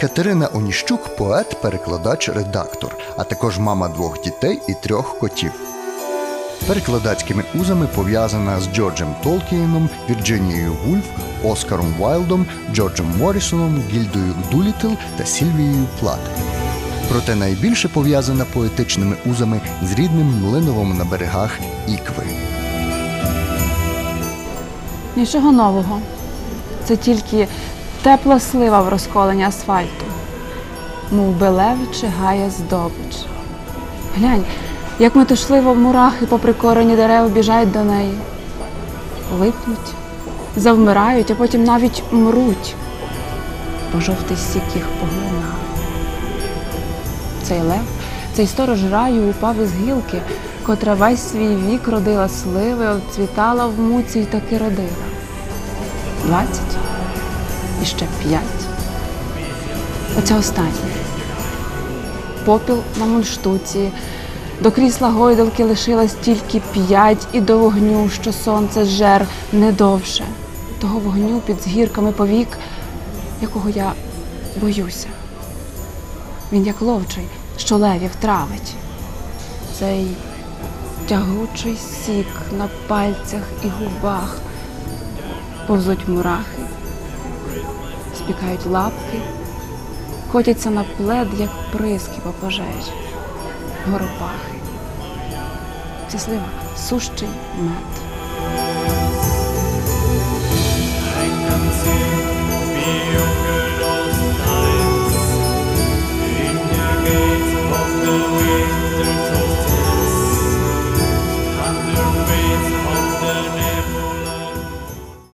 Катерина Оніщук поет, перекладач, редактор, а також мама двох дітей і трьох котів. Перекладацькими узами пов'язана з Джорджем Толкієном, Вірджинією Вульф, Оскаром Вайлдом, Джорджем Моррісоном, Гільдою Дулітл та Сільвією Плат. Проте найбільше пов'язана поетичними узами з рідним Млиновом на берегах Ікви. Нічого нового. Це тільки тепла слива в розколенні асфальту. Мов белев чигає здобич. Глянь, як метушливо мурахи попри корені дерев біжать до неї. Липнуть, завмирають, а потім навіть мруть, бо жовтий сік їх поглинав. Цей лев, цей сторож раю упав із гілки, котра весь свій вік родила сливи, обцвітала в муці й таки родила. Двадцять і ще п'ять. Оце останнє. Попіл на мундштуці. До крісла гойдалки лишилось тільки п'ять і до вогню, що сонце жер не довше. Того вогню під згірками повік, якого я боюся. Він як ловчий, що левів травить. Цей тягучий сік на пальцях і губах. Повзуть мурахи, спікають лапки, котяться на плед, як приски по пожежі, горопахи. Це слива сущий мед.